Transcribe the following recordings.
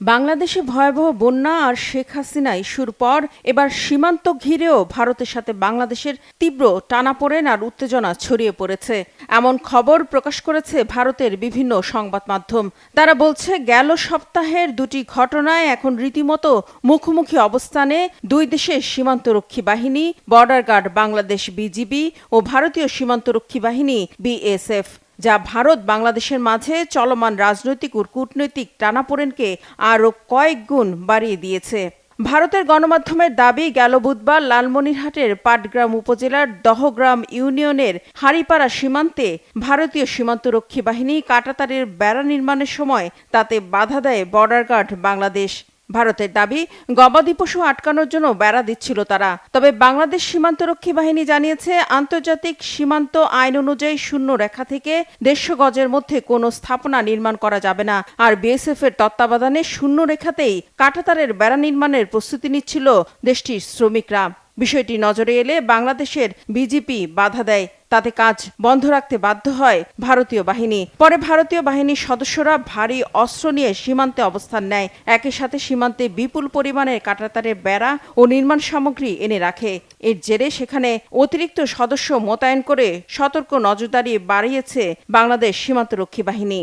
বাংলাদেশে ভয়াবহ বন্যা আর শেখ হাসিনা ইস্যুর পর এবার সীমান্ত ঘিরেও ভারতের সাথে বাংলাদেশের তীব্র টানাপোড়েন আর উত্তেজনা ছড়িয়ে পড়েছে। এমন খবর প্রকাশ করেছে ভারতের বিভিন্ন সংবাদ মাধ্যম। তারা বলছে, গেল সপ্তাহের দুটি ঘটনায় এখন রীতিমতো মুখোমুখি অবস্থানে দুই দেশের সীমান্তরক্ষী বাহিনী, বর্ডার গার্ড বাংলাদেশ বিজিবি ও ভারতীয় সীমান্তরক্ষী বাহিনী বিএসএফ। যা ভারত বাংলাদেশের মাঝে চলমান রাজনৈতিক ও কূটনৈতিক টানাপোড়েনকে আরও কয়েক গুণ বাড়িয়ে দিয়েছে। ভারতের গণমাধ্যমের দাবি, গেল বুধবার লালমনিরহাটের পাটগ্রাম উপজেলার দহগ্রাম ইউনিয়নের হারিপাড়া সীমান্তে ভারতীয় সীমান্তরক্ষী বাহিনী কাটাতারের বেড়া নির্মাণের সময় তাতে বাধা দেয় বর্ডার গার্ড বাংলাদেশ। ভারতের দাবি, গবাদি পশু আটকানোর জন্য বেড়া দিচ্ছিল তারা। তবে বাংলাদেশ সীমান্তরক্ষী বাহিনী জানিয়েছে, আন্তর্জাতিক সীমান্ত আইন অনুযায়ী শূন্য রেখা থেকে দেড়শো গজের মধ্যে কোনো স্থাপনা নির্মাণ করা যাবে না। আর বিএসএফ এর তত্ত্বাবধানে শূন্য রেখাতেই কাঁটাতারের বেড়া নির্মাণের প্রস্তুতি নিচ্ছিল দেশটির শ্রমিকরা। বিষয়টি নজরে এলে বাংলাদেশের বিজেপি বাধা দেয়। তাতে কাজ বন্ধ রাখতে বাধ্য হয় ভারতীয় বাহিনী। পরে ভারতীয় বাহিনীর সদস্যরা ভারী অস্ত্র নিয়ে সীমান্তে অবস্থান নেয়। একই সাথে সীমান্তে বিপুল পরিমাণের কাঁটাতারের বেড়া ও নির্মাণ সামগ্রী এনে রাখে। এর জেরে সেখানে অতিরিক্ত সদস্য মোতায়েন করে সতর্ক নজরদারি বাড়িয়েছে বাংলাদেশ সীমান্তরক্ষী বাহিনী।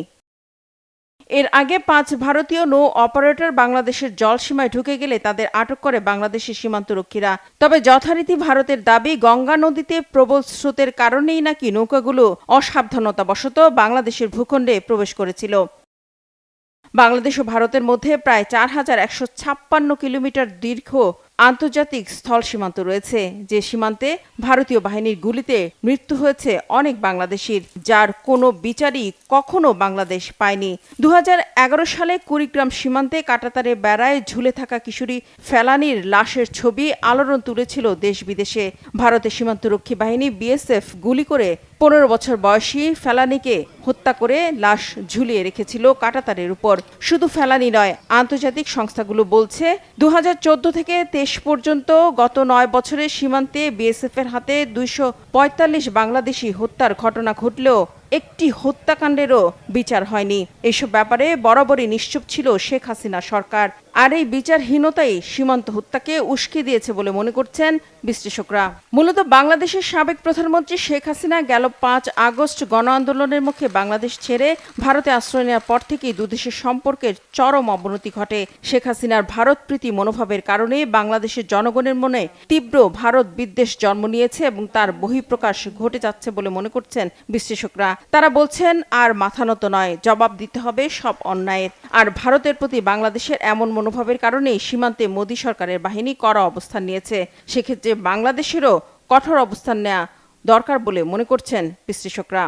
এর আগে পাঁচ ভারতীয় নৌ অপারেটর বাংলাদেশের জলসীমায় ঢুকে গেলে তাদের আটক করে বাংলাদেশের সীমান্তরক্ষীরা। তবে যথারীতি ভারতের দাবি, গঙ্গা নদীতে প্রবল স্রোতের কারণেই নাকি নৌকাগুলো অসাবধানতাবশত বাংলাদেশের ভূখণ্ডে প্রবেশ করেছিল। বাংলাদেশ ও ভারতের মধ্যে প্রায় চার হাজার একশো ছাপ্পান্ন কিলোমিটার দীর্ঘ আন্তর্জাতিক স্থল সীমান্ত রয়েছে, যে সীমান্তে ভারতীয় বাহিনীর গুলিতে মৃত্যু হয়েছে অনেক বাংলাদেশির, যার কোনো বিচারই কখনো বাংলাদেশ পায়নি। দু সালে কুড়িগ্রাম সীমান্তে কাটাতারে বেড়ায় ঝুলে থাকা কিশোরী ফেলানির লাশের ছবি আলোড়ন তুলেছিল দেশ বিদেশে। ভারতের সীমান্তরক্ষী বাহিনী বিএসএফ গুলি করে পনেরো বছর বয়সী ফেলানিকে হত্যা করে লাশ ঝুলিয়ে রেখেছিল কাটাতারের উপর। শুধু ফেলানি নয়, আন্তর্জাতিক সংস্থাগুলো বলছে দু হাজার চোদ্দ থেকে তেইশ পর্যন্ত গত নয় বছরের সীমান্তে বিএসএফের হাতে দুইশো পঁয়তাল্লিশ বাংলাদেশি হত্যার ঘটনা ঘটলেও একটি হত্যাকাণ্ডেরও বিচার হয়নি। এসব ব্যাপারে বরাবরই নিশ্চুপ ছিল শেখ হাসিনা সরকার। আর এই বিচারহীনতাই সীমান্ত হত্যাকে উস্কে দিয়েছে বলে মনে করছেন বিশ্লেষকরা। মূলত বাংলাদেশের সাবেক প্রধানমন্ত্রী শেখ হাসিনা গেল পাঁচ আগস্ট গণ আন্দোলনের মুখে বাংলাদেশ ছেড়ে ভারতে আশ্রয় নেওয়ার পর থেকেই দুদেশের সম্পর্কের চরম অবনতি ঘটে। শেখ হাসিনার ভারত প্রীতি মনোভাবের কারণে বাংলাদেশের জনগণের মনে তীব্র ভারত বিদ্বেষ জন্ম নিয়েছে এবং তার বহিঃপ্রকাশ ঘটে যাচ্ছে বলে মনে করছেন বিশ্লেষকরা। তারা বলছেন, আর মাথা নত নয়, জবাব দিতে হবে সব অন্যায়ের। আর ভারতের প্রতি বাংলাদেশের এমন মনোভাবের কারণেই সীমান্তে মোদী সরকারের বাহিনী কড়া অবস্থান নিয়েছে। সেক্ষেত্রে বাংলাদেশেরও কঠোর অবস্থান নেওয়া দরকার বলে মনে করছেন বিশ্লেষকরা।